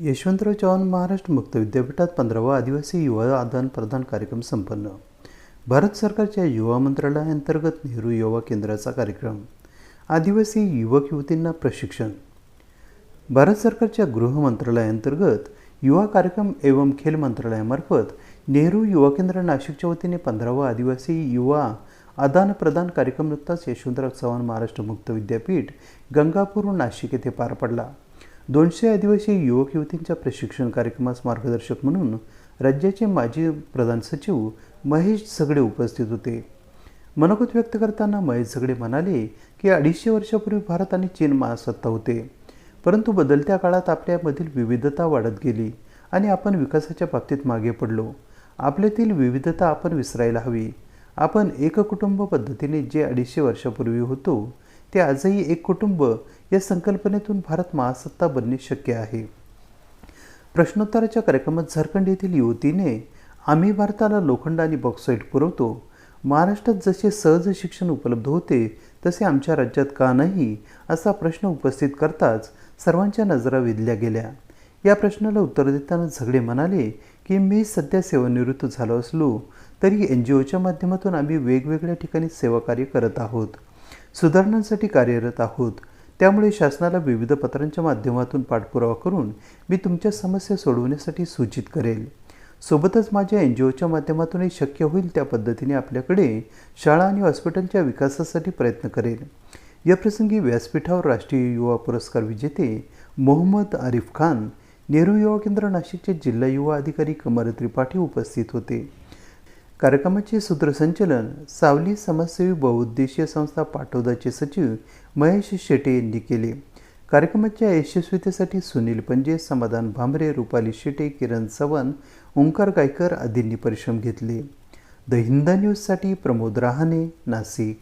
यशवंतराव चव्हाण महाराष्ट्र मुक्त विद्यापीठात पंधरावा आदिवासी युवा आदान प्रदान कार्यक्रम संपन्न. भारत सरकारच्या युवा मंत्रालयाअंतर्गत नेहरू युवा केंद्राचा कार्यक्रम. आदिवासी युवक युवतींना प्रशिक्षण. भारत सरकारच्या गृह मंत्रालयाअंतर्गत युवा कार्यक्रम एवं खेल मंत्रालयामार्फत नेहरू युवा केंद्र नाशिकच्या वतीने पंधरावा आदिवासी युवा आदान प्रदान कार्यक्रम नुकताच यशवंतराव चव्हाण महाराष्ट्र मुक्त विद्यापीठ गंगापूर नाशिक येथे पार पडला. दोनशे आदिवासी युवक युवतींच्या प्रशिक्षण कार्यक्रमास मार्गदर्शक म्हणून राज्याचे माजी प्रधान सचिव महेश सगडे उपस्थित होते. मनोगत व्यक्त करताना महेश सगडे म्हणाले की अडीचशे वर्षापूर्वी भारत आणि चीन महासत्ता होते. परंतु बदलत्या काळात आपल्यामधील विविधता वाढत गेली आणि आपण विकासाच्या बाबतीत मागे पडलो. आपल्यातील विविधता आपण विसरायला हवी. आपण एक कुटुंब पद्धतीने जे अडीचशे वर्षापूर्वी होतो ते आजही एक कुटुंब या संकल्पनेतून भारत महासत्ता बनणे शक्य आहे. प्रश्नोत्तराच्या कार्यक्रमात झारखंड येथील युवतीने आम्ही भारताला लोखंड आणि बॉक्साईट पुरवतो. महाराष्ट्रात जसे सहज शिक्षण उपलब्ध होते तसे आमच्या राज्यात का नाही असा प्रश्न उपस्थित करताच सर्वांच्या नजरा वेधल्या गेल्या. या प्रश्नाला उत्तर देताना झगडे म्हणाले की मी सध्या सेवानिवृत्त झालो असलो तरी एन जी ओच्या माध्यमातून आम्ही वेगवेगळ्या ठिकाणी सेवाकार्य करत आहोत. सुधारणांसाठी कार्यरत आहोत. त्यामुळे शासनाला विविध पत्रांच्या माध्यमातून पाठपुरावा करून मी तुमच्या समस्या सोडवण्यासाठी सूचित करेल. सोबतच माझ्या एन जी ओच्या माध्यमातूनही शक्य होईल त्या पद्धतीने आपल्याकडे शाळा आणि हॉस्पिटलच्या विकासासाठी प्रयत्न करेल. याप्रसंगी व्यासपीठावर राष्ट्रीय युवा पुरस्कार विजेते मोहम्मद आरिफ खान नेहरू युवा केंद्र नाशिकचे जिल्हा युवा अधिकारी कमर त्रिपाठी उपस्थित होते. कार्यक्रमाचे सूत्रसंचलन सावली समाजसेवी बहुउद्देशीय संस्था पाठोदाचे सचिव महेश शेटे यांनी केले. कार्यक्रमाच्या यशस्वीतेसाठी सुनील पंजे समाधान भांबरे रुपाली शेटे किरण चव्हाण ओंकार गायकर आदींनी परिश्रम घेतले. द हिंदा न्यूजसाठी प्रमोद रहाणे नाशिक.